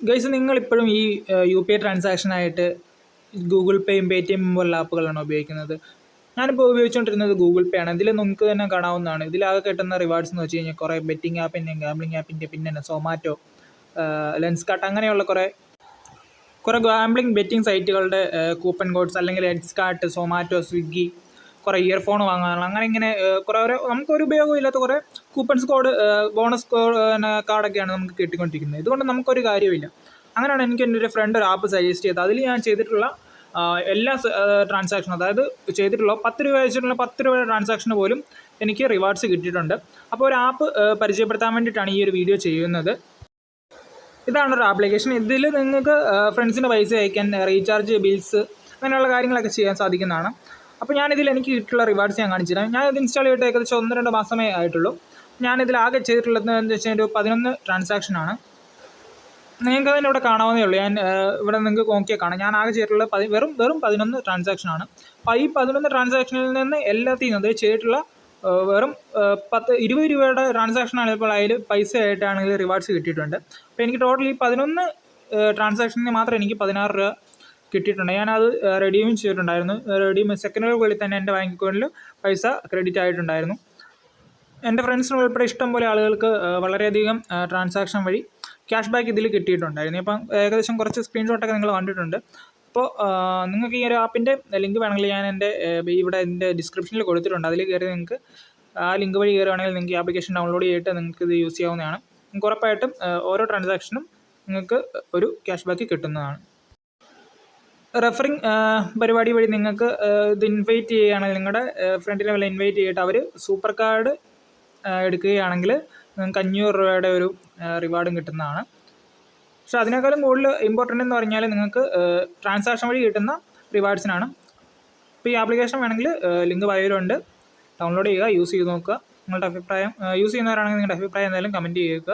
Guys നിങ്ങളിപ്പോഴും ഈ U P I ട്രാൻസാക്ഷനായിട്ട് ഗൂഗിൾ പേയും പേ ടി എം പോലുള്ള ആപ്പുകളാണ് ഉപയോഗിക്കുന്നത്? ഞാനിപ്പോൾ ഉപയോഗിച്ചുകൊണ്ടിരുന്നത് ഗൂഗിൾ പേ ആണ്. ഇതിൽ നിങ്ങൾക്ക് തന്നെ കാണാവുന്നതാണ്. ഇതിലാകെ കിട്ടുന്ന റിവാർഡ്സ് എന്ന് വെച്ച് കഴിഞ്ഞാൽ കുറേ ബെറ്റിംഗ് ആപ്പിന്റെ ഗാംബ്ലിംഗ് ആപ്പിന്റെ പിന്നെ സൊമാറ്റോ ലെൻസ് കാർട്ട് അങ്ങനെയുള്ള കുറേ കുറേ ഗാംബ്ലിംഗ് ബെറ്റിംഗ് സൈറ്റുകളുടെ കൂപ്പൺ കോഡ്സ് അല്ലെങ്കിൽ ലെൻസ് കാർട്ട് സൊമാറ്റോ സ്വിഗ്ഗി കുറേ ഇയർഫോൺ വാങ്ങാനുള്ള അങ്ങനെ ഇങ്ങനെ കുറേ ഓരോ നമുക്കൊരു ഉപയോഗമില്ലാത്ത കുറേ കൂപ്പൺസ് കോഡ് ബോണസ് കോഡ് കാർഡൊക്കെയാണ് നമുക്ക് കിട്ടിക്കൊണ്ടിരിക്കുന്നത്. ഇതുകൊണ്ട് നമുക്കൊരു കാര്യമില്ല അങ്ങനെയാണ് എനിക്ക് എന്റെ ഒരു ഫ്രണ്ട് ഒരു ആപ്പ് സജസ്റ്റ് ചെയ്തത്. അതിൽ ഞാൻ ചെയ്തിട്ടുള്ള എല്ലാ ട്രാൻസാക്ഷനും അതായത് ചെയ്തിട്ടുള്ള പത്ത് രൂപ വെച്ചിട്ടുള്ള പത്ത് രൂപയുടെ ട്രാൻസാക്ഷന് പോലും എനിക്ക് റിവാർഡ്സ് കിട്ടിയിട്ടുണ്ട്. അപ്പോൾ ഒരു ആപ്പ് പരിചയപ്പെടുത്താൻ വേണ്ടിയിട്ടാണ് ഈ ഒരു വീഡിയോ ചെയ്യുന്നത്. ഇതാണ് ഒരു ആപ്ലിക്കേഷൻ ഇതിൽ നിങ്ങൾക്ക് ഫ്രണ്ട്സിന് പൈസ അയക്കാൻ റീചാർജ് ബിൽസ് അങ്ങനെയുള്ള കാര്യങ്ങളൊക്കെ ചെയ്യാൻ സാധിക്കുന്നതാണ്. അപ്പോൾ ഞാനിതിൽ എനിക്ക് കിട്ടിയിട്ടുള്ള റിവാർഡ്സ് ഞാൻ കാണിച്ചു തരാം. ഞാൻ ഇത് ഇൻസ്റ്റാൾ ചെയ്തിട്ട് ഏകദേശം ഒന്ന് രണ്ട് മാസമേ ആയിട്ടുള്ളൂ. ഞാനിതിൽ ആകെ ചെയ്തിട്ടുള്ളത് എന്താണെന്ന് വെച്ചാൽ ഒരു പതിനൊന്ന് ട്രാൻസാക്ഷനാണ് നിങ്ങൾക്ക് തന്നെ ഇവിടെ കാണാവുന്നേ ഉള്ളൂ. ഞാൻ ഇവിടെ നിങ്ങൾക്ക് നോക്കിയാൽ കാണാം. ഞാൻ ആകെ ചെയ്തിട്ടുള്ള പതി വെറും വെറും പതിനൊന്ന് ട്രാൻസാക്ഷനാണ് അപ്പോൾ ഈ പതിനൊന്ന് ട്രാൻസാക്ഷനിൽ നിന്ന് എല്ലാത്തിനും അതായത് ചെയ്തിട്ടുള്ള വെറും പത്ത് ഇരുപത് രൂപയുടെ ട്രാൻസാക്ഷൻ ആണിപ്പോൾ അതിൽ പൈസ ആയിട്ടാണെങ്കിൽ റിവാർഡ്സ് കിട്ടിയിട്ടുണ്ട്. അപ്പോൾ എനിക്ക് ടോട്ടൽ ഈ പതിനൊന്ന് ട്രാൻസാക്ഷനിൽ മാത്രം എനിക്ക് പതിനാറ് രൂപ കിട്ടിയിട്ടുണ്ട്. ഞാനത് റെഡീം ചെയ്തിട്ടുണ്ടായിരുന്നു. റെഡീം സെക്കൻഡുകൾക്കുള്ളിൽ തന്നെ എന്റെ ബാങ്ക് അക്കൗണ്ടിൽ പൈസ ക്രെഡിറ്റ് ആയിട്ടുണ്ടായിരുന്നു. എന്റെ ഫ്രണ്ട്സിനും ഉൾപ്പെടെ ഇഷ്ടം പോലെ ആളുകൾക്ക് വളരെയധികം ട്രാൻസാക്ഷൻ വഴി ക്യാഷ് ബാക്ക് ഇതിൽ കിട്ടിയിട്ടുണ്ടായിരുന്നു. ഇപ്പം ഏകദേശം കുറച്ച് സ്ക്രീൻഷോട്ടൊക്കെ നിങ്ങൾ കണ്ടിട്ടുണ്ട്. അപ്പോൾ നിങ്ങൾക്ക് ഈ ഒരു ആപ്പിന്റെ ലിങ്ക് വേണമെങ്കിൽ ഞാൻ എന്റെ ഇവിടെ എന്റെ ഡിസ്ക്രിപ്ഷനിൽ കൊടുത്തിട്ടുണ്ട്. അതിൽ കയറി നിങ്ങൾക്ക് ആ ലിങ്ക് വഴി കയറുകയാണെങ്കിൽ നിങ്ങൾക്ക് ആപ്ലിക്കേഷൻ ഡൗൺലോഡ് ചെയ്തിട്ട് നിങ്ങൾക്ക് ഇത് യൂസ് ചെയ്യാവുന്നതാണ്. നിങ്ങൾക്ക് ഉറപ്പായിട്ടും ഓരോ ട്രാൻസാക്ഷനും നിങ്ങൾക്ക് ഒരു ക്യാഷ് ബാക്ക് കിട്ടുന്നതാണ്. റെഫറിങ് പരിപാടി വഴി നിങ്ങൾക്ക് ഇത് ഇൻവൈറ്റ് ചെയ്യുകയാണെങ്കിൽ നിങ്ങളുടെ ഫ്രണ്ടിനെ വല്ല ഇൻവൈറ്റ് ചെയ്തിട്ട് അവർ സൂപ്പർ കാർഡ് എടുക്കുകയാണെങ്കിൽ നിങ്ങൾക്ക് അഞ്ഞൂറ് രൂപയുടെ ഒരു റിവാർഡും കിട്ടുന്നതാണ്. പക്ഷേ അതിനേക്കാളും കൂടുതൽ ഇമ്പോർട്ടന്റ് എന്ന് പറഞ്ഞാൽ നിങ്ങൾക്ക് ട്രാൻസാക്ഷൻ വഴി കിട്ടുന്ന റിവാർഡ്സിനാണ് അപ്പോൾ ഈ ആപ്ലിക്കേഷൻ വേണമെങ്കിൽ ലിങ്ക് ബയോയിലുണ്ട് ഡൗൺലോഡ് ചെയ്യുക യൂസ് ചെയ്ത് നോക്കുക. നിങ്ങളുടെ അഭിപ്രായം യൂസ് ചെയ്യുന്നവരാണെങ്കിൽ നിങ്ങളുടെ അഭിപ്രായം എന്തായാലും കമന്റ് ചെയ്യുക.